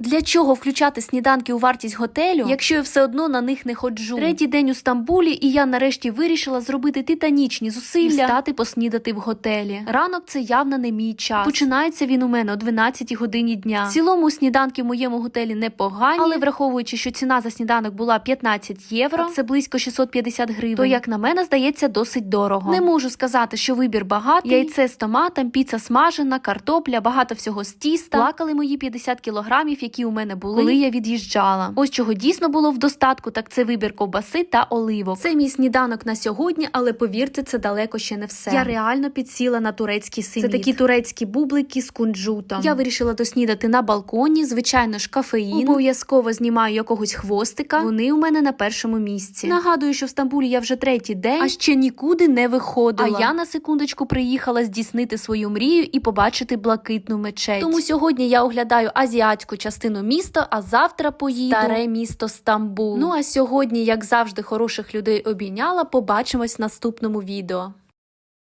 Для чого включати сніданки у вартість готелю, якщо я все одно на них не ходжу? Третій день у Стамбулі, і я нарешті вирішила зробити титанічні зусилля і встати поснідати в готелі. Ранок це явно не мій час. Починається він у мене о 12 годині дня. В цілому сніданки в моєму готелі непогані, але враховуючи, що ціна за сніданок була 15 євро, це близько 650 гривень, то як на мене здається досить дорого. Не можу сказати, що вибір багатий. Яйце з томатом, піца смажена, картопля, багато всього з тіста. Плакали мої 50 кілограмів, які у мене були, коли я від'їжджала. Ось чого дійсно було в достатку, так це вибір ковбаси та оливок. Це мій сніданок на сьогодні, але повірте, це далеко ще не все. Я реально підсіла на турецький симіт. Це такі турецькі бублики з кунжутом. Я вирішила доснідати на балконі. Звичайно ж, кафеїн. Обов'язково знімаю якогось хвостика. Вони у мене на першому місці. Нагадую, що в Стамбулі я вже третій день, а ще нікуди не виходила. А я на секундочку приїхала здійснити свою мрію і побачити блакитну мечеть. Тому сьогодні я оглядаю азіатську частину міста, а завтра поїду старе місто Стамбул. Ну а сьогодні, як завжди, хороших людей обійняла. Побачимось в наступному відео.